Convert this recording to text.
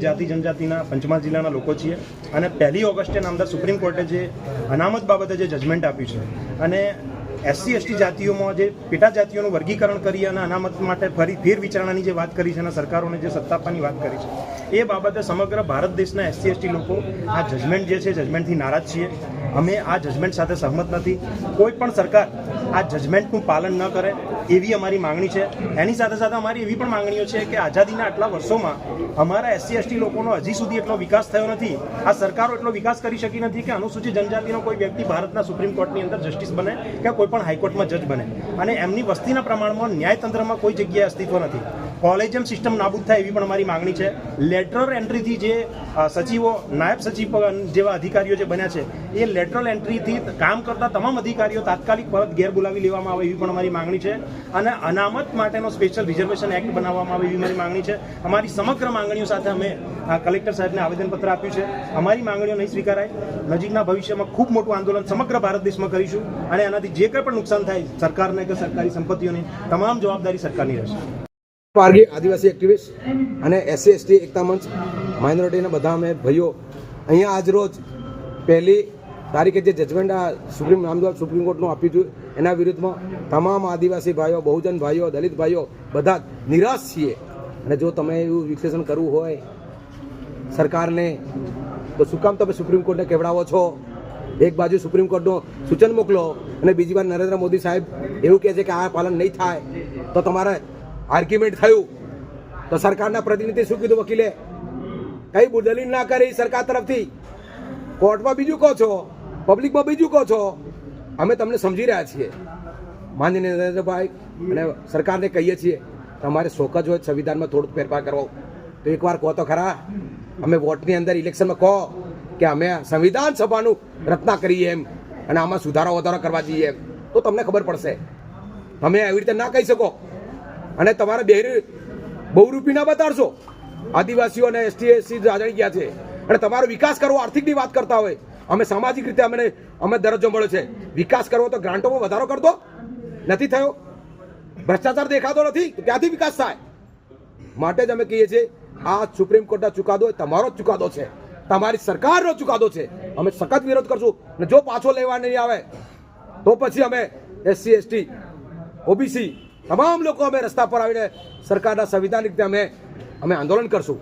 જાતિ જનજાતિના પંચમહાલ જિલ્લાના લોકો છીએ અને પહેલી ઓગસ્ટે નામદાર સુપ્રીમ કોર્ટે જે અનામત બાબતે જે જજમેન્ટ આપ્યું છે અને એસસી, એસટી જાતિઓમાં જે પેટા જાતિઓનું વર્ગીકરણ કરી અને અનામત માટે ફરી ફેર વિચારણાની જે વાત કરી છે અને સરકારોને જે સત્તા આપવાની વાત કરી છે, એ બાબતે સમગ્ર ભારત દેશના એસસી, એસટી લોકો આ જજમેન્ટ જે છે જજમેન્ટથી નારાજ છીએ. અમે આ જજમેન્ટ સાથે સહમત નથી. કોઈ પણ સરકાર આ જજમેન્ટનું પાલન ન કરે. એવી અમારી માંગણી છે. એની સાથે સાથે અમારી એવી પણ માંગણીઓ છે કે આઝાદીના આટલા વર્ષોમાં અમારા એસસી, એસટી લોકોનો હજી સુધી એટલો વિકાસ થયો નથી. આ સરકારો એટલો વિકાસ કરી શકી નથી કે અનુસૂચિત જનજાતિનો કોઈ વ્યક્તિ ભારતના સુપ્રીમ કોર્ટની અંદર જસ્ટિસ બને કે કોઈ પણ હાઈકોર્ટમાં જજ બને. અને એમની વસ્તીના પ્રમાણમાં ન્યાયતંત્રમાં કોઈ જગ્યાએ અસ્તિત્વ નથી. કોલેજિયમ સિસ્ટમ નાબૂદ થાય એવી પણ અમારી માંગણી છે. લેટરલ એન્ટ્રીથી જે સચિવો, નાયબ સચિવ જેવા અધિકારીઓ જે બન્યા છે, એ લેટરલ એન્ટ્રીથી કામ કરતા તમામ અધિકારીઓ તાત્કાલિક પરત ઘેર બોલાવી લેવામાં આવે એવી પણ અમારી માંગણી છે. અને અનામત માટેનો સ્પેશિયલ રિઝર્વેશન એક્ટ બનાવવામાં આવે એવી મારી માંગણી છે. અમારી સમગ્ર માંગણીઓ સાથે અમે આ કલેક્ટર સાહેબને આવેદનપત્ર આપ્યું છે. અમારી માંગણીઓ નહીં સ્વીકારાય. નજીકના ભવિષ્યમાં ખૂબ મોટું આંદોલન સમગ્ર ભારત દેશમાં કરીશું અને એનાથી જે કંઈ પણ નુકસાન થાય, સરકારને કે સરકારી સંપત્તિઓની, તમામ જવાબદારી સરકારની રહેશે. પારગી આદિવાસી એક્ટિવિસ્ટ અને એસસી, એસટી, એકતા મંચ માઇનોરિટીના બધા અમે ભાઈઓ, અહીંયા આજ રોજ પહેલી તારીખે જે જજમેન્ટ આ સુપ્રીમ નામદાર સુપ્રીમ કોર્ટનું આપ્યું હતું એના વિરુદ્ધમાં તમામ આદિવાસી ભાઈઓ, બહુજન ભાઈઓ, દલિત ભાઈઓ બધા નિરાશ છીએ. અને જો તમે એવું વિશ્લેષણ કરવું હોય સરકારને, તો શું કામ તમે સુપ્રીમ કોર્ટને કેવડાવો છો? એક બાજુ સુપ્રીમ કોર્ટનું સૂચન મોકલો અને બીજી વાર નરેન્દ્ર મોદી સાહેબ એવું કહે છે કે આ પાલન નહીં થાય, તો તમારે આર્ગ્યુમેન્ટ થયું. તો સરકારના પ્રતિનિધિ શું કીધું વકીલે? કઈ દલીલ ના કરી સરકાર તરફથી? કોર્ટમાં બીજું કહો છો? પબ્લિકમાં બીજું કહો છો? અમે તમને સમજી રહ્યા છીએ. માનનીય નરેન્દ્રભાઈ, અને સરકારને કહીએ છીએ, તમારે શોક જ હોય સંવિધાનમાં થોડુંક ફેરફાર કરવો તો એકવાર કહો તો ખરા. અમે વોટની અંદર ઇલેક્શનમાં કહો કે અમે સંવિધાન સભાનું રચના કરીએ એમ, અને આમાં સુધારો વધારો કરવા જઈએ એમ. તો તમને ખબર પડશે. તમે આવી રીતે ના કહી શકો. અને તમારે બે બહુરૂપી ના બતાડશો. આદિવાસીઓ અને એસટી, એસસી જાણી ગયા છે. અને તમારો વિકાસ કરવો, આર્થિકની વાત કરતા હોય. અમે સામાજિક રીતે અમને અમે દરજ્જો મળ્યો છે. વિકાસ કરવો તો ગ્રાન્ટોમાં વધારો કરતો નથી થયો. ભ્રષ્ટાચાર દેખાતો નથી, તો ક્યાંથી વિકાસ થાય? માટે જ અમે કહીએ છીએ, આ સુપ્રીમ કોર્ટના ચુકાદો તમારો જ ચુકાદો છે. તમારી સરકારનો ચુકાદો છે. અમે સખત વિરોધ કરશું. અને જો પાછો લેવા નહીં આવે, તો પછી અમે એસસી, એસટી, ઓબીસી, તમામ લોકો અમે રસ્તા પર આવીને સરકારના સંવિધાનિક રીતે અમે અમે આંદોલન કરશું.